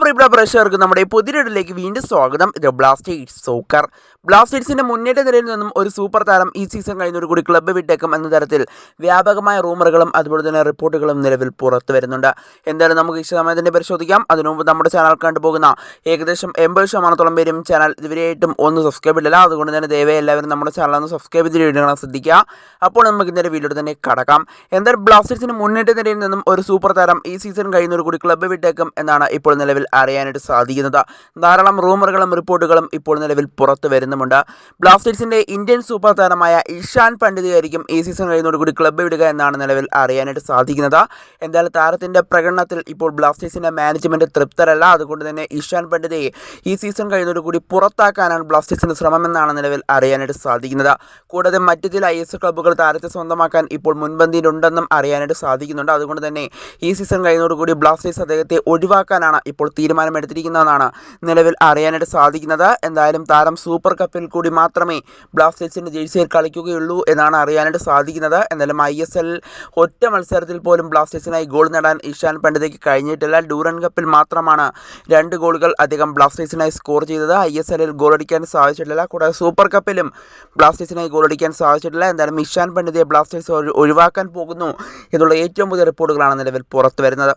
പ്രിയപ്പെട്ട പ്രേക്ഷകർക്ക് നമ്മുടെ പുതിയൊരിലേക്ക് വീണ്ടും സ്വാഗതം. ഇത് ബ്ലാസ്റ്റേഴ്സ് സോക്കർ. ബ്ലാസ്റ്റേഴ്സിന്റെ മുന്നേറ്റ നിരയിൽ നിന്നും ഒരു സൂപ്പർ താരം ഈ സീസൺ കഴിഞ്ഞൊരു കൂടി ക്ലബ്ബ് വിട്ടേക്കും എന്ന തരത്തിൽ വ്യാപകമായ റൂമറുകളും അതുപോലെ തന്നെ റിപ്പോർട്ടുകളും നിലവിൽ പുറത്തു വരുന്നുണ്ട്. എന്തായാലും നമുക്ക് വിശദമായതിനെ പരിശോധിക്കാം. അതിനുമുമ്പ് നമ്മുടെ ചാനൽ കണ്ടുപോകുന്ന ഏകദേശം എൺപത് ശതമാനത്തോളം പേരും ചാനൽ ഇതുവരെയായിട്ടും ഒന്ന് സബ്സ്ക്രൈബ് ഇല്ല അതുകൊണ്ട് തന്നെ ദയവായി എല്ലാവരും നമ്മുടെ ചാനൽ ഒന്ന് സബ്സ്ക്രൈബ് ചെയ്ത് വീഡിയോ ശ്രദ്ധിക്കുക. അപ്പോൾ നമുക്ക് ഇന്നലെ വീഡിയോ തന്നെ കടക്കാം. എന്തായാലും ബ്ലാസ്റ്റേഴ്സിന് മുന്നേറ്റ നിരയിൽ നിന്നും ഒരു സൂപ്പർ താരം ഈ സീസൺ കഴിയുന്നൊരു കൂടി ക്ലബ്ബ് വിട്ടേക്കും എന്നാണ് ഇപ്പോൾ നിലവിൽ അറിയാനായിട്ട് സാധിക്കുന്നത്. ധാരാളം റൂമറുകളും റിപ്പോർട്ടുകളും ഇപ്പോൾ നിലവിൽ പുറത്തു വരുന്നുമുണ്ട്. ബ്ലാസ്റ്റേഴ്സിന്റെ ഇന്ത്യൻ സൂപ്പർ താരമായ ഇഷാൻ പണ്ഡിതയായിരിക്കും ഈ സീസൺ കഴിയുന്നതോടുകൂടി ക്ലബ്ബ് വിടുക എന്നാണ് നിലവിൽ അറിയാനായിട്ട് സാധിക്കുന്നത്. എന്തായാലും താരത്തിന്റെ പ്രകടനത്തിൽ ഇപ്പോൾ ബ്ലാസ്റ്റേഴ്സിന്റെ മാനേജ്മെന്റ് തൃപ്തരല്ല. അതുകൊണ്ട് തന്നെ ഇഷാൻ പണ്ഡിതയെ ഈ സീസൺ കഴിയുന്നതോടുകൂടി പുറത്താക്കാനാണ് ബ്ലാസ്റ്റേഴ്സിന്റെ ശ്രമമെന്നാണ് നിലവിൽ അറിയാനായിട്ട് സാധിക്കുന്നത്. കൂടാതെ മറ്റു ചില ഐ എസ് ക്ലബ്ബുകൾ താരത്തെ സ്വന്തമാക്കാൻ ഇപ്പോൾ മുൻപന്തിയിലുണ്ടെന്നും അറിയാനായിട്ട് സാധിക്കുന്നുണ്ട്. അതുകൊണ്ട് തന്നെ ഈ സീസൺ കഴിയുന്നതോടുകൂടി ബ്ലാസ്റ്റേഴ്സ് അദ്ദേഹത്തെ ഒഴിവാക്കാനാണ് ഇപ്പോൾ തീരുമാനമെടുത്തിരിക്കുന്നതെന്നാണ് നിലവിൽ അറിയാനായിട്ട് സാധിക്കുന്നത്. എന്തായാലും താരം സൂപ്പർ കപ്പിൽ കൂടി മാത്രമേ ബ്ലാസ്റ്റേഴ്സിന്റെ ജേഴ്സിയിൽ കളിക്കുകയുള്ളൂ എന്നാണ് അറിയാനായിട്ട് സാധിക്കുന്നത്. എന്നാലും ഐ എസ് എൽ ഒറ്റ മത്സരത്തിൽ പോലും ബ്ലാസ്റ്റേഴ്സിനായി ഗോൾ നേടാൻ ഇഷാൻ പണ്ഡിതയ്ക്ക് കഴിഞ്ഞിട്ടില്ല. ഡൂറൻ കപ്പിൽ മാത്രമാണ് രണ്ട് ഗോളുകൾ അധികം ബ്ലാസ്റ്റേഴ്സിനായി സ്കോർ ചെയ്തത്. ഐ എസ് എല്ലിൽ ഗോളടിക്കാൻ സാധിച്ചിട്ടില്ല. കൂടാതെ സൂപ്പർ കപ്പിലും ബ്ലാസ്റ്റേഴ്സിനായി ഗോളടിക്കാൻ സാധിച്ചിട്ടില്ല. എന്തായാലും ഇഷാൻ പണ്ഡിതയെ ബ്ലാസ്റ്റേഴ്സ് ഒഴിവാക്കാൻ പോകുന്നു എന്നുള്ള ഏറ്റവും പുതിയ റിപ്പോർട്ടുകളാണ് നിലവിൽ പുറത്തു വരുന്നത്